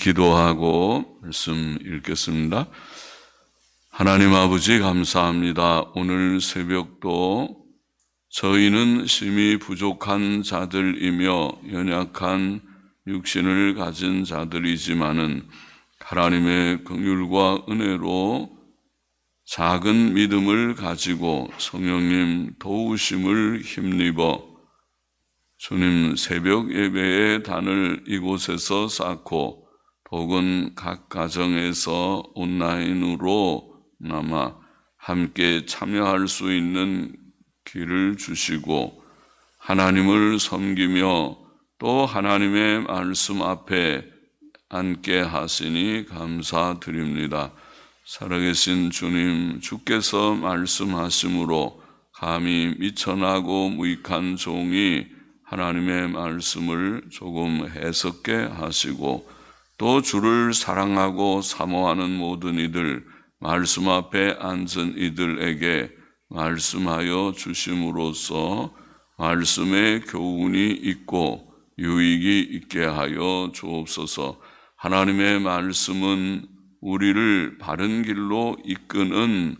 기도하고 말씀 읽겠습니다. 하나님 아버지 감사합니다. 오늘 새벽도 저희는 심히 부족한 자들이며 연약한 육신을 가진 자들이지만은 하나님의 긍휼과 은혜로 작은 믿음을 가지고 성령님 도우심을 힘입어 주님 새벽 예배의 단을 이곳에서 쌓고 혹은 각 가정에서 온라인으로 남아 함께 참여할 수 있는 길을 주시고 하나님을 섬기며 또 하나님의 말씀 앞에 앉게 하시니 감사드립니다. 살아계신 주님, 주께서 말씀하심으로 감히 미천하고 무익한 종이 하나님의 말씀을 조금 해석게 하시고 또 주를 사랑하고 사모하는 모든 이들, 말씀 앞에 앉은 이들에게 말씀하여 주심으로써 말씀의 교훈이 있고 유익이 있게 하여 주옵소서. 하나님의 말씀은 우리를 바른 길로 이끄는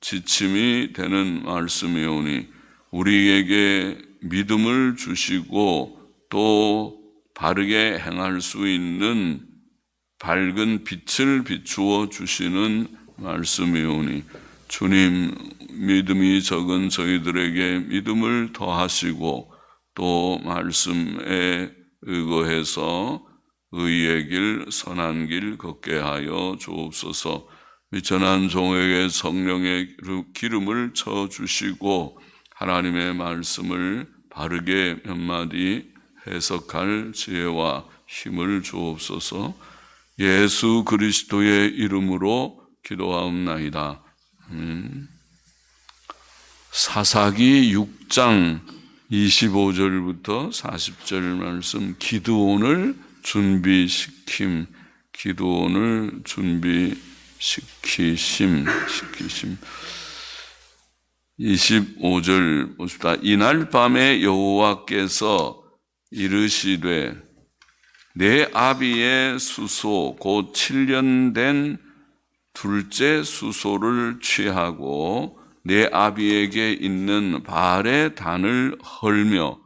지침이 되는 말씀이오니 우리에게 믿음을 주시고 또 바르게 행할 수 있는 밝은 빛을 비추어 주시는 말씀이오니 주님 믿음이 적은 저희들에게 믿음을 더하시고 또 말씀에 의거해서 의의 길 선한 길 걷게 하여 주옵소서. 미천한 종에게 성령의 기름을 쳐 주시고 하나님의 말씀을 바르게 몇 마디 해석할 지혜와 힘을 주옵소서 예수 그리스도의 이름으로 기도하옵나이다. 음. 사사기 6장 25절부터 40절 말씀 기드온을 준비시킴 기드온을 준비시키심 시키심 25절 봅시다. 이날 밤에 여호와께서 이르시되 내 아비의 수소 곧 7년 된 둘째 수소를 취하고 내 아비에게 있는 발의 단을 헐며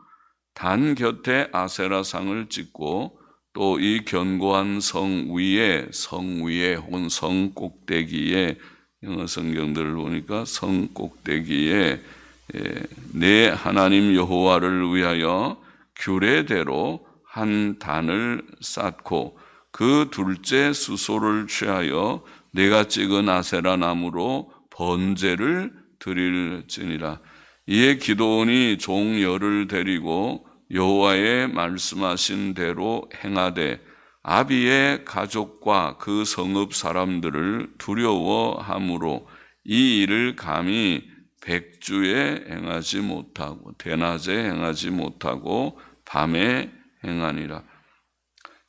단 곁에 아세라상을 찍고 또 이 견고한 성 위에 성 위에 혹은 성 꼭대기에 영어 성경들을 보니까 성 꼭대기에 내 하나님 여호와를 위하여 규례대로 한 단을 쌓고 그 둘째 수소를 취하여 내가 찍은 아세라 나무로 번제를 드릴지니라. 이에 기도원이 종 열을 데리고 여호와의 말씀하신 대로 행하되 아비의 가족과 그 성읍 사람들을 두려워함으로 이 일을 감히 백주에 행하지 못하고 대낮에 행하지 못하고 밤에 행하니라.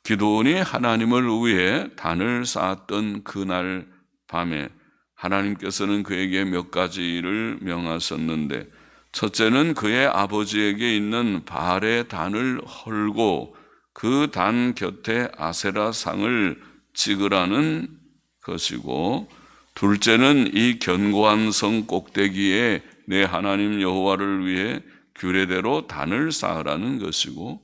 기도원이 하나님을 위해 단을 쌓았던 그날 밤에 하나님께서는 그에게 몇 가지 일을 명하셨는데 첫째는 그의 아버지에게 있는 발의 단을 헐고 그 단 곁에 아세라 상을 찍으라는 것이고 둘째는 이 견고한 성 꼭대기에 내 하나님 여호와를 위해 규례대로 단을 쌓으라는 것이고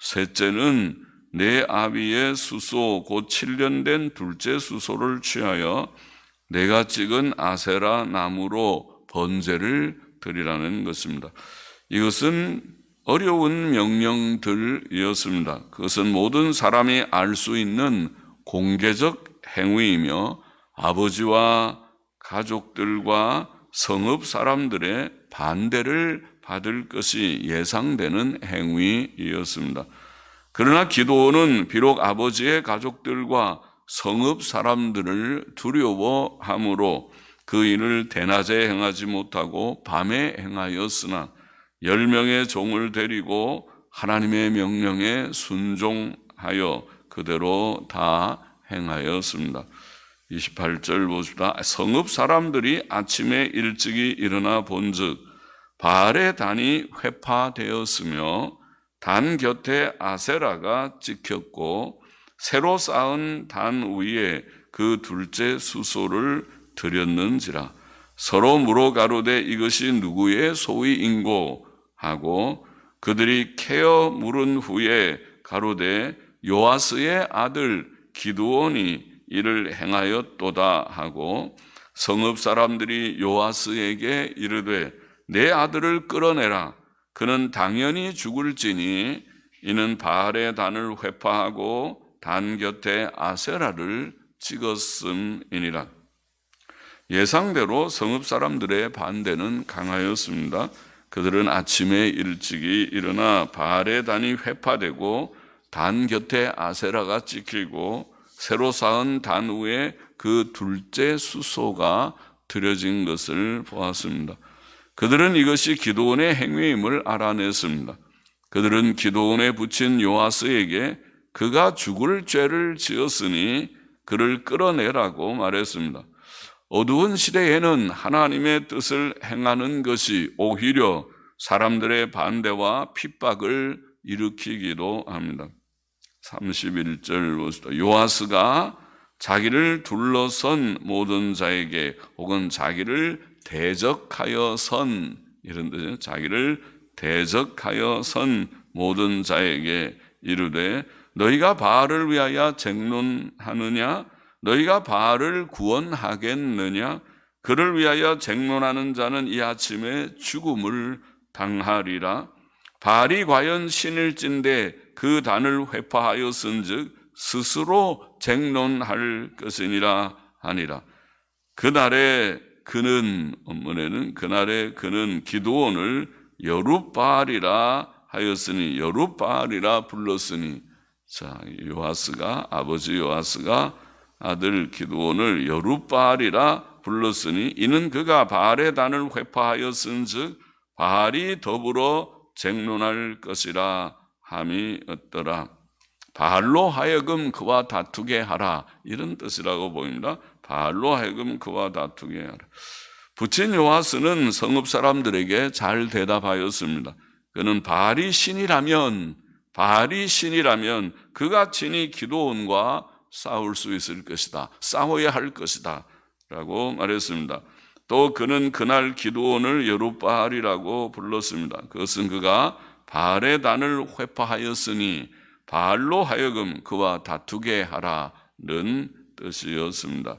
셋째는 내 아비의 수소 곧 7년 된 둘째 수소를 취하여 내가 찍은 아세라 나무로 번제를 드리라는 것입니다. 이것은 어려운 명령들이었습니다. 그것은 모든 사람이 알 수 있는 공개적 행위이며 아버지와 가족들과 성읍 사람들의 반대를 받을 것이 예상되는 행위이었습니다. 그러나 기도는 비록 아버지의 가족들과 성읍 사람들을 두려워함으로 그 일을 대낮에 행하지 못하고 밤에 행하였으나 열 명의 종을 데리고 하나님의 명령에 순종하여 그대로 다 행하였습니다. 28절 보십시다. 성읍 사람들이 아침에 일찍이 일어나 본즉 바알의 단이 회파되었으며 단 곁에 아세라가 찍혔고 새로 쌓은 단 위에 그 둘째 수소를 드렸는지라 서로 물어 가로되 이것이 누구의 소위인고 하고 그들이 캐어 물은 후에 가로되 요아스의 아들 기드온이 이를 행하였도다 하고 성읍 사람들이 요아스에게 이르되 내 아들을 끌어내라 그는 당연히 죽을지니 이는 바알의 단을 회파하고 단 곁에 아세라를 찍었음이니라 예상대로 성읍 사람들의 반대는 강하였습니다. 그들은 아침에 일찍이 일어나 바알의 단이 회파되고 단 곁에 아세라가 찍히고 새로 쌓은 단 위에 그 둘째 수소가 들여진 것을 보았습니다. 그들은 이것이 기도원의 행위임을 알아냈습니다. 그들은 기도원에 붙인 요아스에게 그가 죽을 죄를 지었으니 그를 끌어내라고 말했습니다. 어두운 시대에는 하나님의 뜻을 행하는 것이 오히려 사람들의 반대와 핍박을 일으키기도 합니다. 31절 보시다. 요아스가 자기를 둘러선 모든 자에게 혹은 자기를 대적하여 선. 이런 뜻이에요. 자기를 대적하여 선. 모든 자에게 이르되 너희가 바알을 위하여 쟁론하느냐? 너희가 바알을 구원하겠느냐? 그를 위하여 쟁론하는 자는 이 아침에 죽음을 당하리라. 바알이 과연 신일진데 그 단을 회파하였은즉 스스로 쟁론할 것이니라 하니라. 그날에 그는 원문에는 그날에 그는 기도원을 여룻바알이라 하였으니 여룻바알이라 불렀으니 자 요아스가 아버지 요아스가 아들 기도원을 여룻바알이라 불렀으니 이는 그가 바알의 단을 회파하였은즉 바알이 더불어 쟁론할 것이라 함이 없더라. 바알로 하여금 그와 다투게 하라 이런 뜻이라고 보입니다. 바알로 하여금 그와 다투게 하라. 부친 요하스는 성읍 사람들에게 잘 대답하였습니다. 그는 바알이 신이라면 바알이 신이라면 그가 친히 기도원과 싸울 수 있을 것이다. 싸워야 할 것이다. 라고 말했습니다. 또 그는 그날 기도원을 여룻바알이라고 불렀습니다. 그것은 그가 바알의 단을 회파하였으니 바알로 하여금 그와 다투게 하라는 뜻이었습니다.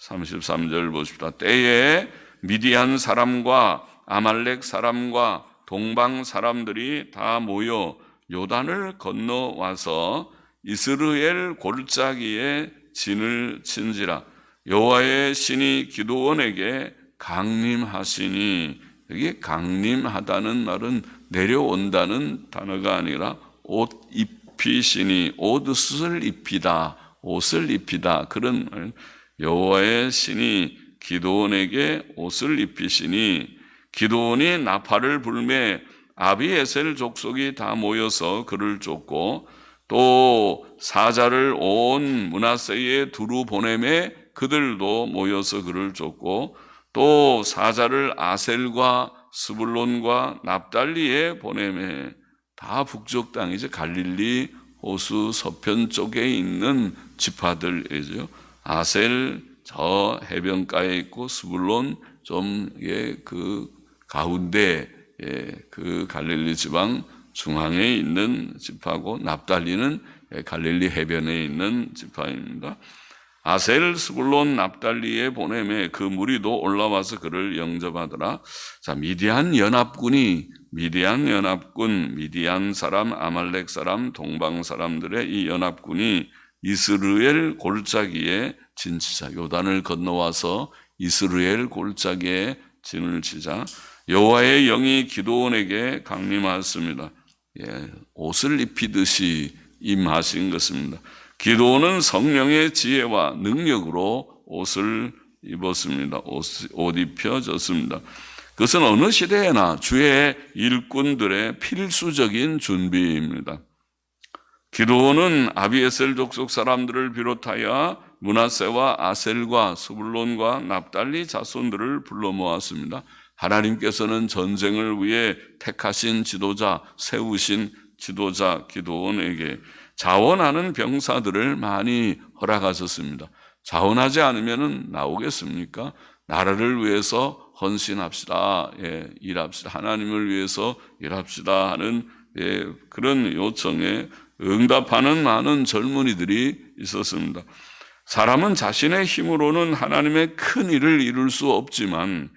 33절 보십시다. 때에 미디안 사람과 아말렉 사람과 동방 사람들이 다 모여 요단을 건너와서 이스르엘 골짜기에 진을 친지라 여호와의 신이 기도원에게 강림하시니 여기 강림하다는 말은 내려온다는 단어가 아니라 옷 입 히시니 옷을 입히다 옷을 입히다. 그런 말 여호와의 신이 기도원에게 옷을 입히시니 기도원이 나팔을 불매 아비에셀 족속이 다 모여서 그를 쫓고 또 사자를 온 문하세에 두루 보내매 그들도 모여서 그를 쫓고 또 사자를 아셀과 스불론과 납달리에 보내매 다 북쪽 땅이죠 갈릴리 호수 서편 쪽에 있는 지파들이죠 아셀 저 해변가에 있고 스불론 좀그 가운데 예, 그 갈릴리 지방 중앙에 있는 지파고 납달리는 갈릴리 해변에 있는 지파입니다. 아셀 스불론 납달리에 보내매 그 무리도 올라와서 그를 영접하더라. 자 미디안 연합군이 미디안 연합군 미디안 사람 아말렉 사람 동방 사람들의 이 연합군이 이스르엘 골짜기에 진치자 요단을 건너와서 이스르엘 골짜기에 진을 치자 여호와의 영이 기도원에게 강림하였습니다. 예, 옷을 입히듯이 임하신 것입니다. 기도원은 성령의 지혜와 능력으로 옷을 입었습니다. 옷, 옷 입혀졌습니다. 그것은 어느 시대에나 주의 일꾼들의 필수적인 준비입니다. 기도원은 아비에셀 족속 사람들을 비롯하여 문하세와 아셀과 스불론과 납달리 자손들을 불러 모았습니다. 하나님께서는 전쟁을 위해 택하신 지도자, 세우신 지도자 기도원에게 자원하는 병사들을 많이 허락하셨습니다. 자원하지 않으면 나오겠습니까? 나라를 위해서 헌신합시다. 예, 일합시다. 하나님을 위해서 일합시다 하는 예, 그런 요청에 응답하는 많은 젊은이들이 있었습니다. 사람은 자신의 힘으로는 하나님의 큰 일을 이룰 수 없지만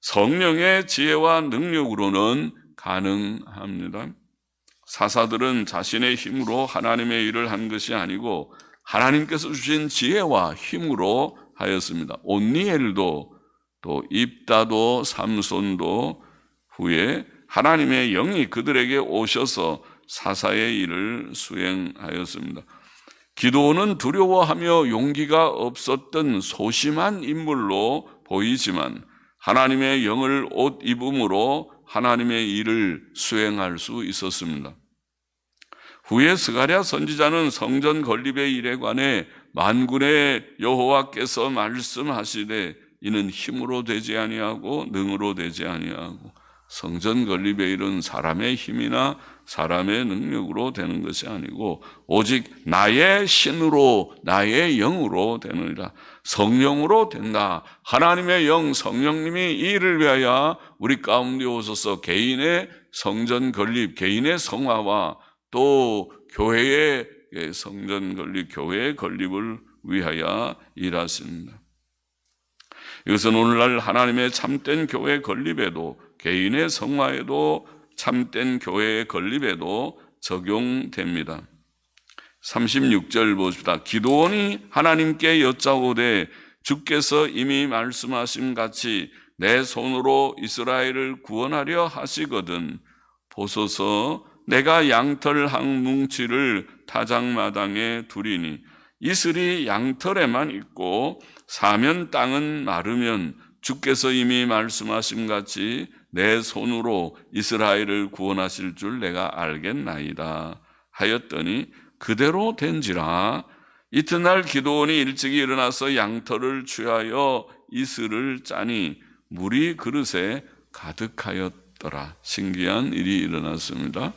성령의 지혜와 능력으로는 가능합니다. 사사들은 자신의 힘으로 하나님의 일을 한 것이 아니고 하나님께서 주신 지혜와 힘으로 하였습니다. 온니엘도 또 입다도 삼손도 후에 하나님의 영이 그들에게 오셔서 사사의 일을 수행하였습니다. 기도는 두려워하며 용기가 없었던 소심한 인물로 보이지만 하나님의 영을 옷 입음으로 하나님의 일을 수행할 수 있었습니다. 후에 스가랴 선지자는 성전 건립의 일에 관해 만군의 여호와께서 말씀하시되 이는 힘으로 되지 아니하고 능으로 되지 아니하고 성전 건립의 일은 사람의 힘이나 사람의 능력으로 되는 것이 아니고 오직 나의 신으로 나의 영으로 되느니라. 성령으로 된다. 하나님의 영 성령님이 이 일을 위하여 우리 가운데 오셔서 개인의 성전 건립 개인의 성화와 또 교회의 성전 건립 교회의 건립을 위하여 일하십니다. 이것은 오늘날 하나님의 참된 교회 건립에도 개인의 성화에도 참된 교회의 건립에도 적용됩니다. 36절 보십시다. 기도원이 하나님께 여짜오되 주께서 이미 말씀하신 같이 내 손으로 이스라엘을 구원하려 하시거든 보소서 내가 양털 한 뭉치를 타작마당에 두리니 이슬이 양털에만 있고 사면 땅은 마르면 주께서 이미 말씀하신 같이 내 손으로 이스라엘을 구원하실 줄 내가 알겠나이다 하였더니 그대로 된지라. 이튿날 기도원이 일찍이 일어나서 양털을 취하여 이슬을 짜니 물이 그릇에 가득하였더라. 신기한 일이 일어났습니다.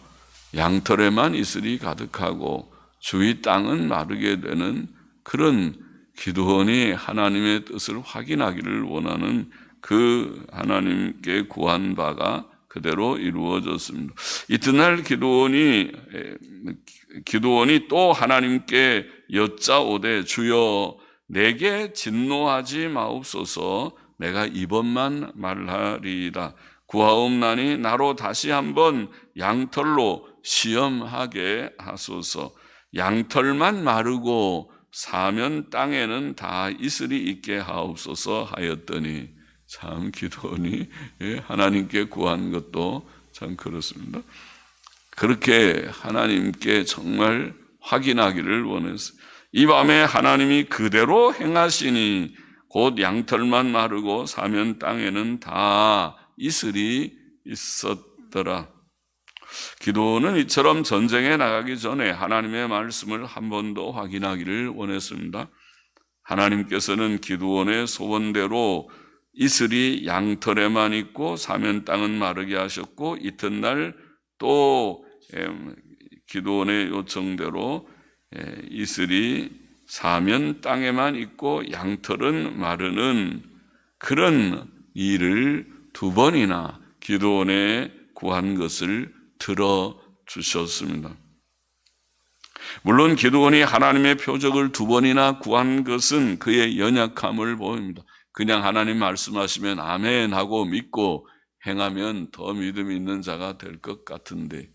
양털에만 이슬이 가득하고 주위 땅은 마르게 되는 그런 기도원이 하나님의 뜻을 확인하기를 원하는 그 하나님께 구한 바가 그대로 이루어졌습니다. 이튿날 기도원이 기도원이 또 하나님께 여짜오되 주여 내게 진노하지 마옵소서 내가 이번만 말하리이다. 구하옵나니 나로 다시 한번 양털로 시험하게 하소서. 양털만 마르고 사면 땅에는 다 이슬이 있게 하옵소서 하였더니 참 기도원이 예, 하나님께 구한 것도 참 그렇습니다. 그렇게 하나님께 정말 확인하기를 원했어요. 이 밤에 하나님이 그대로 행하시니 곧 양털만 마르고 사면 땅에는 다 이슬이 있었더라. 기도는 이처럼 전쟁에 나가기 전에 하나님의 말씀을 한 번 더 확인하기를 원했습니다. 하나님께서는 기도원의 소원대로 이슬이 양털에만 있고 사면 땅은 마르게 하셨고 이튿날 또 기도원의 요청대로 이슬이 사면 땅에만 있고 양털은 마르는 그런 일을 두 번이나 기도원에 구한 것을 들어 주셨습니다. 물론 기도원이 하나님의 표적을 두 번이나 구한 것은 그의 연약함을 보입니다. 그냥 하나님 말씀하시면 아멘 하고 믿고 행하면 더 믿음 있는 자가 될 것 같은데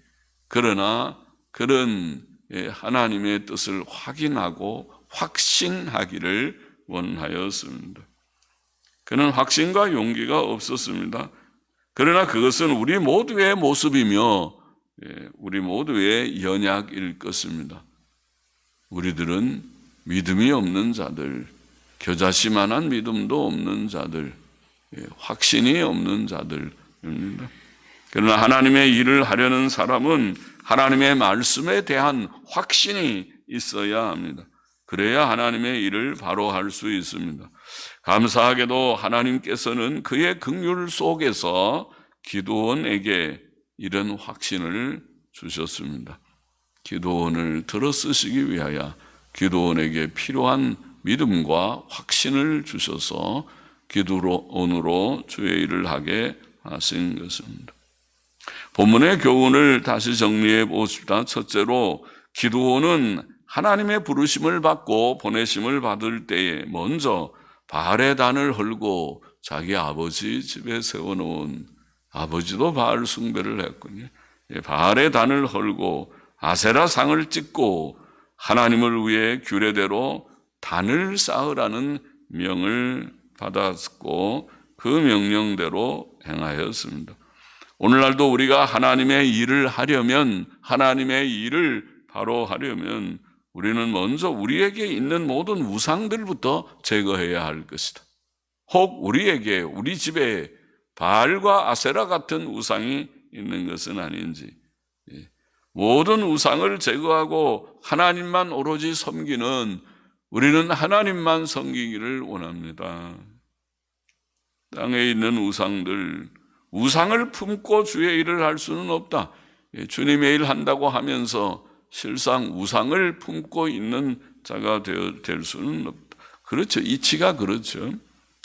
그러나 그런 예, 하나님의 뜻을 확인하고 확신하기를 원하였습니다. 그는 확신과 용기가 없었습니다. 그러나 그것은 우리 모두의 모습이며 예, 우리 모두의 연약일 것입니다. 우리들은 믿음이 없는 자들, 겨자씨만한 믿음도 없는 자들, 예, 확신이 없는 자들입니다. 그러나 하나님의 일을 하려는 사람은 하나님의 말씀에 대한 확신이 있어야 합니다. 그래야 하나님의 일을 바로 할 수 있습니다. 감사하게도 하나님께서는 그의 긍휼 속에서 기도원에게 이런 확신을 주셨습니다. 기도원을 들어 쓰시기 위하여 기도원에게 필요한 믿음과 확신을 주셔서 기도원으로 주의 일을 하게 하신 것입니다. 본문의 교훈을 다시 정리해 보십시다. 첫째로 기도원은 하나님의 부르심을 받고 보내심을 받을 때에 먼저 바알의 단을 헐고 자기 아버지 집에 세워놓은 아버지도 바알 숭배를 했군요. 예, 바알의 단을 헐고 아세라 상을 찍고 하나님을 위해 규례대로 단을 쌓으라는 명을 받았고 그 명령대로 행하였습니다. 오늘날도 우리가 하나님의 일을 하려면 하나님의 일을 바로 하려면 우리는 먼저 우리에게 있는 모든 우상들부터 제거해야 할 것이다. 혹 우리에게 우리 집에 바알과 아세라 같은 우상이 있는 것은 아닌지 예. 모든 우상을 제거하고 하나님만 오로지 섬기는 우리는 하나님만 섬기기를 원합니다. 땅에 있는 우상들 우상을 품고 주의 일을 할 수는 없다. 예, 주님의 일 한다고 하면서 실상 우상을 품고 있는 자가 될 수는 없다. 그렇죠. 이치가 그렇죠.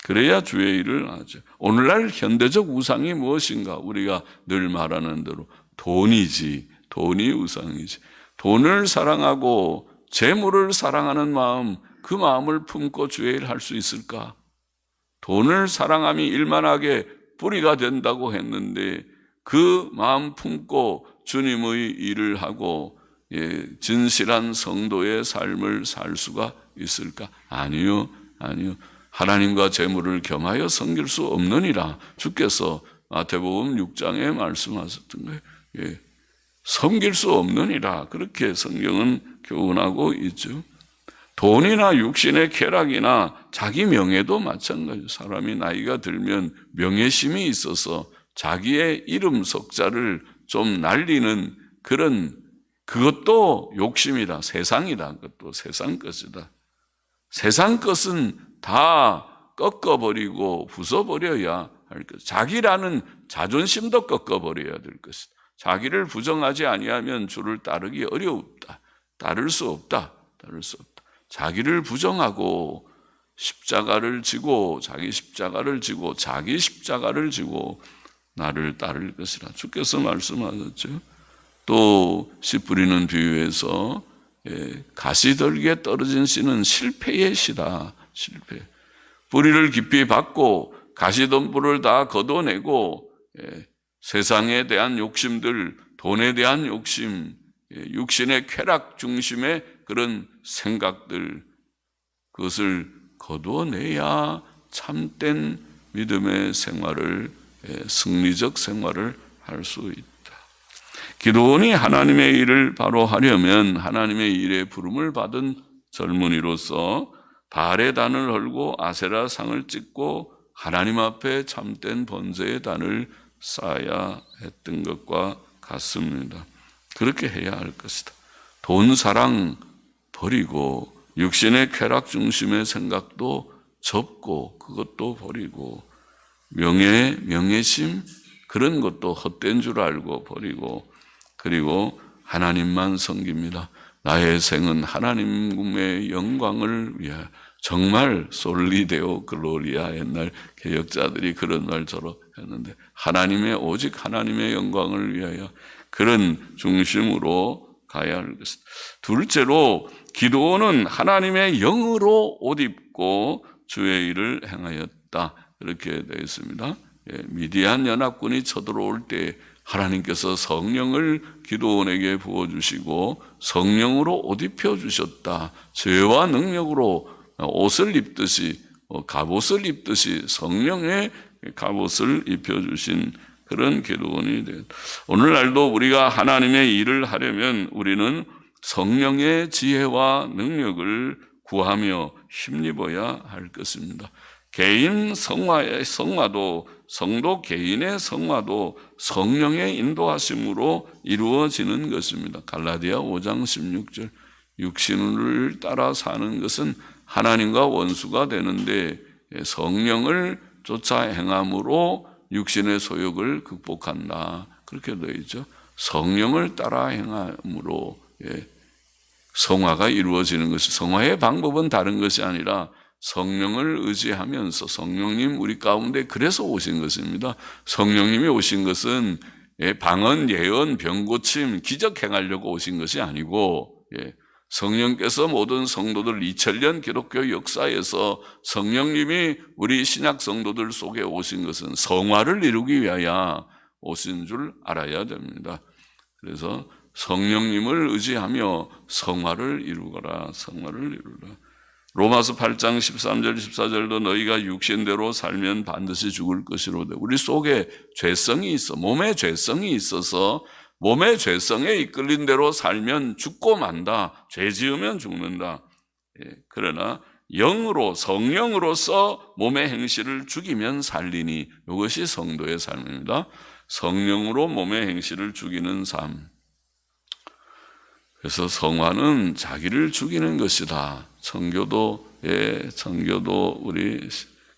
그래야 주의 일을 하죠. 오늘날 현대적 우상이 무엇인가? 우리가 늘 말하는 대로 돈이지. 돈이 우상이지. 돈을 사랑하고 재물을 사랑하는 마음, 그 마음을 품고 주의 일을 할수 있을까? 돈을 사랑함이 일만하게 뿌리가 된다고 했는데 그 마음 품고 주님의 일을 하고 예, 진실한 성도의 삶을 살 수가 있을까? 아니요, 아니요. 하나님과 재물을 겸하여 섬길 수 없느니라 주께서 마태복음 6장에 말씀하셨던 거예요. 예, 섬길 수 없느니라 그렇게 성경은 교훈하고 있죠. 돈이나 육신의 쾌락이나 자기 명예도 마찬가지. 사람이 나이가 들면 명예심이 있어서 자기의 이름 석자를 좀 날리는 그런 그것도 욕심이다. 세상이다. 그것도 세상 것이다. 세상 것은 다 꺾어버리고 부숴버려야 할 것. 자기라는 자존심도 꺾어버려야 될 것이다. 자기를 부정하지 아니하면 주를 따르기 어렵다. 따를 수 없다. 따를 수 없다. 자기를 부정하고 십자가를 지고 자기 십자가를 지고 자기 십자가를 지고 나를 따를 것이라 주께서 말씀하셨죠. 또 씨 뿌리는 비유에서 예, 가시떨기에 떨어진 씨는 실패의 씨다. 실패. 뿌리를 깊이 받고 가시덤불을 다 걷어내고 예, 세상에 대한 욕심들, 돈에 대한 욕심, 예, 육신의 쾌락 중심의 그런 생각들 그것을 거두어내야 참된 믿음의 생활을 예, 승리적 생활을 할 수 있다. 기도원이 하나님의 일을 바로 하려면 하나님의 일에 부름을 받은 젊은이로서 발의 단을 헐고 아세라 상을 찍고 하나님 앞에 참된 번제의 단을 쌓아야 했던 것과 같습니다. 그렇게 해야 할 것이다. 돈 사랑 버리고 육신의 쾌락 중심의 생각도 접고 그것도 버리고 명예, 명예심 그런 것도 헛된 줄 알고 버리고 그리고 하나님만 섬깁니다. 나의 생은 하나님의 영광을 위하여 정말 솔리데오 글로리아 옛날 개혁자들이 그런 말처럼 했는데 하나님의 오직 하나님의 영광을 위하여 그런 중심으로 가야 할 것입니다. 둘째로 기도는 하나님의 영으로 옷 입고 주의 일을 행하였다. 이렇게 되어 있습니다. 예, 미디안 연합군이 쳐들어올 때 하나님께서 성령을 기도원에게 부어주시고 성령으로 옷 입혀주셨다. 죄와 능력으로 옷을 입듯이 어, 갑옷을 입듯이 성령의 갑옷을 입혀주신 그런 기도원이 되 오늘날도 우리가 하나님의 일을 하려면 우리는 성령의 지혜와 능력을 구하며 힘입어야 할 것입니다. 개인 성화의 성화도 성도 개인의 성화도 성령의 인도하심으로 이루어지는 것입니다. 갈라디아 5장 16절 육신을 따라 사는 것은 하나님과 원수가 되는데 성령을 쫓아 행함으로 육신의 소욕을 극복한다. 그렇게 되어 있죠. 성령을 따라 행함으로 예, 성화가 이루어지는 것이 성화의 방법은 다른 것이 아니라 성령을 의지하면서 성령님 우리 가운데 그래서 오신 것입니다. 성령님이 오신 것은 예, 방언, 예언, 병고침, 기적 행하려고 오신 것이 아니고 예, 성령께서 모든 성도들 2000년 기독교 역사에서 성령님이 우리 신약 성도들 속에 오신 것은 성화를 이루기 위하여 오신 줄 알아야 됩니다. 그래서 성령님을 의지하며 성화를 이루거라, 성화를 이루라. 로마서 8장 13절 14절도 너희가 육신대로 살면 반드시 죽을 것이로되 우리 속에 죄성이 있어 몸에 죄성이 있어서 몸의 죄성에 이끌린 대로 살면 죽고 만다. 죄 지으면 죽는다. 예, 그러나 영으로 성령으로서 몸의 행실을 죽이면 살리니 이것이 성도의 삶입니다. 성령으로 몸의 행실을 죽이는 삶. 그래서 성화는 자기를 죽이는 것이다. 청교도, 예, 청교도, 우리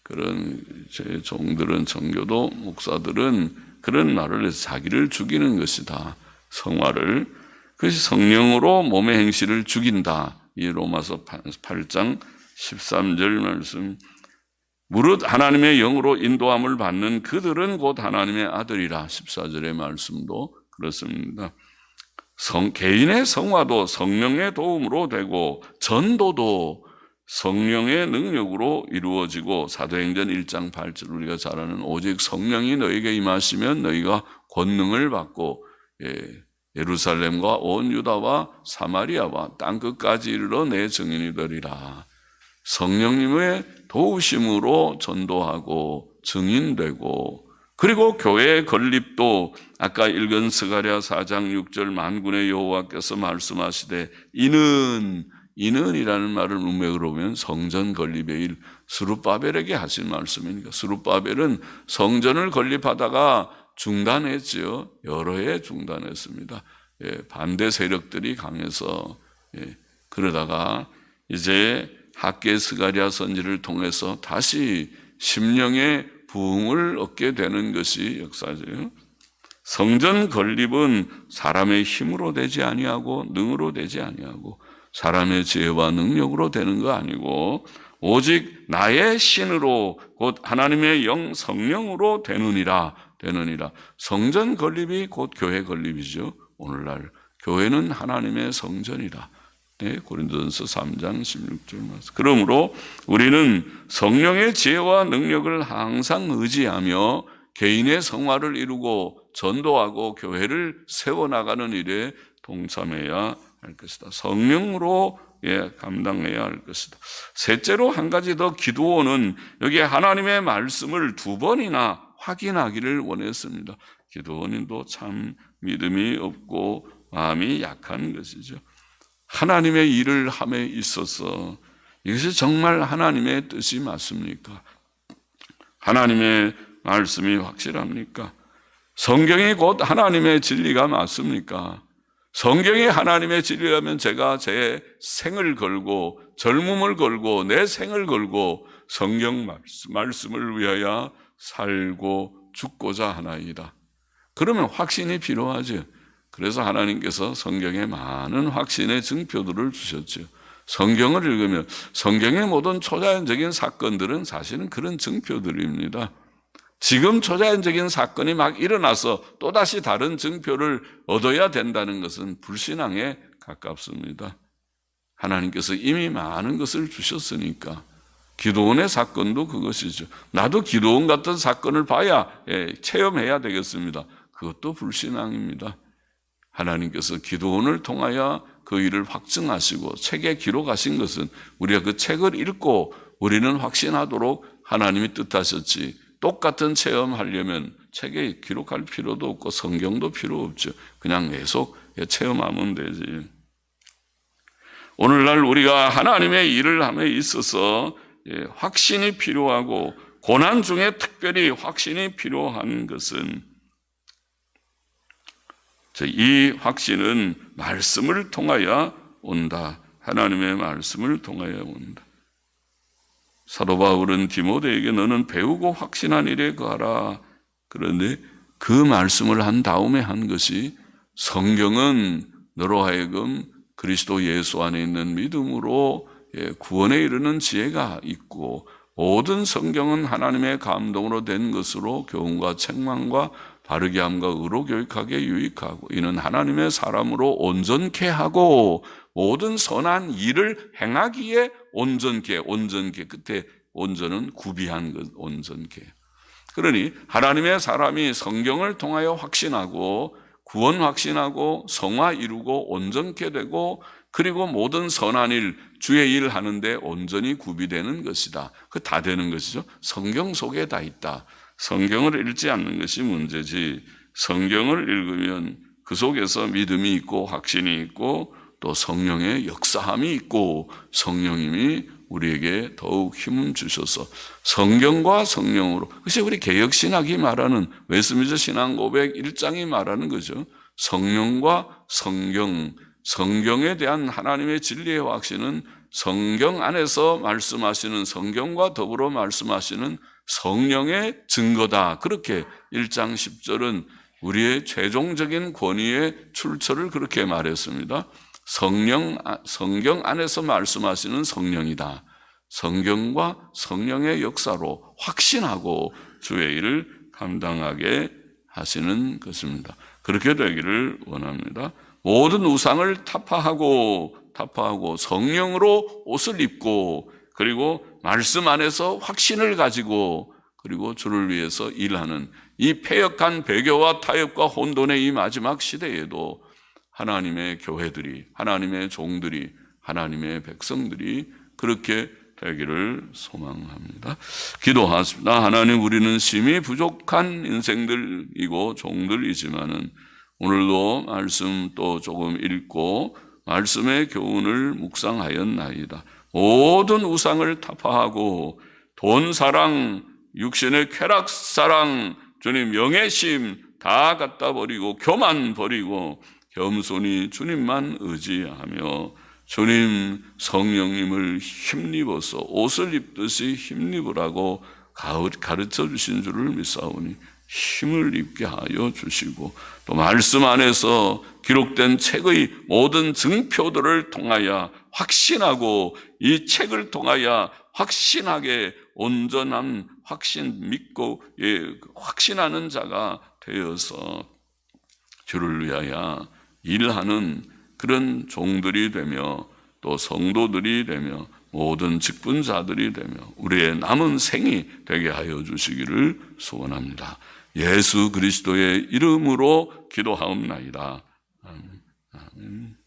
그런 제 종들은, 청교도, 목사들은 그런 말을 해서 자기를 죽이는 것이다. 성화를. 그것이 성령으로 몸의 행실을 죽인다. 이 로마서 8장 13절 말씀. 무릇 하나님의 영으로 인도함을 받는 그들은 곧 하나님의 아들이라. 14절의 말씀도 그렇습니다. 성, 개인의 성화도 성령의 도움으로 되고 전도도 성령의 능력으로 이루어지고 사도행전 1장 8절 우리가 잘 아는 오직 성령이 너에게 임하시면 너희가 권능을 받고 예, 예루살렘과 온 유다와 사마리아와 땅 끝까지 이르러 내 증인이 되리라. 성령님의 도우심으로 전도하고 증인되고 그리고 교회의 건립도 아까 읽은 스가랴 4장 6절 만군의 여호와께서 말씀하시되 이는 이는이라는 말을 문맥으로 보면 성전 건립의 일 스룹바벨에게 하신 말씀이니까 스룹바벨은 성전을 건립하다가 중단했지요. 여러 해 중단했습니다. 예, 반대 세력들이 강해서 예, 그러다가 이제 학계 스가랴 선지를 통해서 다시 심령의 부흥을 얻게 되는 것이 역사죠. 성전 건립은 사람의 힘으로 되지 아니하고 능으로 되지 아니하고 사람의 지혜와 능력으로 되는 거 아니고 오직 나의 신으로 곧 하나님의 영 성령으로 되느니라 되느니라 성전 건립이 곧 교회 건립이죠. 오늘날 교회는 하나님의 성전이다. 네, 고린도전서 3장 16절 말씀. 그러므로 우리는 성령의 지혜와 능력을 항상 의지하며 개인의 성화를 이루고 전도하고 교회를 세워 나가는 일에 동참해야 할 것이다. 성령으로 예, 감당해야 할 것이다. 셋째로 한 가지 더 기도원은 여기 하나님의 말씀을 두 번이나 확인하기를 원했습니다. 기도원인도 참 믿음이 없고 마음이 약한 것이죠. 하나님의 일을 함에 있어서 이것이 정말 하나님의 뜻이 맞습니까? 하나님의 말씀이 확실합니까? 성경이 곧 하나님의 진리가 맞습니까? 성경이 하나님의 진리라면 제가 제 생을 걸고 젊음을 걸고 내 생을 걸고 성경 말씀 을 위하여 살고 죽고자 하나이다. 그러면 확신이 필요하죠. 그래서 하나님께서 성경에 많은 확신의 증표들을 주셨죠. 성경을 읽으면 성경의 모든 초자연적인 사건들은 사실은 그런 증표들입니다. 지금 초자연적인 사건이 막 일어나서 또다시 다른 증표를 얻어야 된다는 것은 불신앙에 가깝습니다. 하나님께서 이미 많은 것을 주셨으니까. 기도원의 사건도 그것이죠. 나도 기도원 같은 사건을 봐야 예, 체험해야 되겠습니다. 그것도 불신앙입니다. 하나님께서 기도원을 통하여 그 일을 확증하시고 책에 기록하신 것은 우리가 그 책을 읽고 우리는 확신하도록 하나님이 뜻하셨지 똑같은 체험하려면 책에 기록할 필요도 없고 성경도 필요 없죠. 그냥 계속 체험하면 되지. 오늘날 우리가 하나님의 일을 함에 있어서 예, 확신이 필요하고 고난 중에 특별히 확신이 필요한 것은 이 확신은 말씀을 통하여 온다. 하나님의 말씀을 통하여 온다. 사도 바울은 디모데에게 너는 배우고 확신한 일에 거하라. 그런데 그 말씀을 한 다음에 한 것이 성경은 너로 하여금 그리스도 예수 안에 있는 믿음으로 예, 구원에 이르는 지혜가 있고 모든 성경은 하나님의 감동으로 된 것으로 교훈과 책망과 바르게 함과 의로 교육하게 유익하고 이는 하나님의 사람으로 온전케 하고 모든 선한 일을 행하기에 온전케 온전케 끝에 온전은 구비한 것 온전케 그러니 하나님의 사람이 성경을 통하여 확신하고 구원 확신하고 성화 이루고 온전케 되고 그리고 모든 선한 일, 주의 일 하는데 온전히 구비되는 것이다. 그 다 되는 것이죠. 성경 속에 다 있다. 성경을 읽지 않는 것이 문제지. 성경을 읽으면 그 속에서 믿음이 있고 확신이 있고 또 성령의 역사함이 있고 성령님이 우리에게 더욱 힘을 주셔서 성경과 성령으로 그것이 우리 개혁신학이 말하는 웨스민저 신앙 고백 1장이 말하는 거죠. 성령과 성경 성경에 대한 하나님의 진리의 확신은 성경 안에서 말씀하시는 성경과 더불어 말씀하시는 성령의 증거다. 그렇게 1장 10절은 우리의 최종적인 권위의 출처를 그렇게 말했습니다. 성령, 성경 안에서 말씀하시는 성령이다. 성경과 성령의 역사로 확신하고 주의 일을 감당하게 하시는 것입니다. 그렇게 되기를 원합니다. 모든 우상을 타파하고 타파하고 성령으로 옷을 입고 그리고 말씀 안에서 확신을 가지고 그리고 주를 위해서 일하는 이 폐역한 배교와 타협과 혼돈의 이 마지막 시대에도 하나님의 교회들이 하나님의 종들이 하나님의 백성들이 그렇게 되기를 소망합니다. 기도하십니다. 하나님 우리는 심히 부족한 인생들이고 종들이지만은 오늘도 말씀 또 조금 읽고 말씀의 교훈을 묵상하였나이다. 모든 우상을 타파하고 돈 사랑, 육신의 쾌락 사랑, 주님 명예심 다 갖다 버리고 교만 버리고 겸손히 주님만 의지하며 주님 성령님을 힘입어서 옷을 입듯이 힘입으라고 가르쳐 주신 줄을 믿사오니 힘을 입게 하여 주시고 또 말씀 안에서 기록된 책의 모든 증표들을 통하여 확신하고 이 책을 통하여 확신하게 온전한 확신 믿고 예, 확신하는 자가 되어서 주를 위하여 일하는 그런 종들이 되며 또 성도들이 되며 모든 직분자들이 되며 우리의 남은 생이 되게 하여 주시기를 소원합니다. 예수 그리스도의 이름으로 기도하옵나이다. 아멘. 아멘.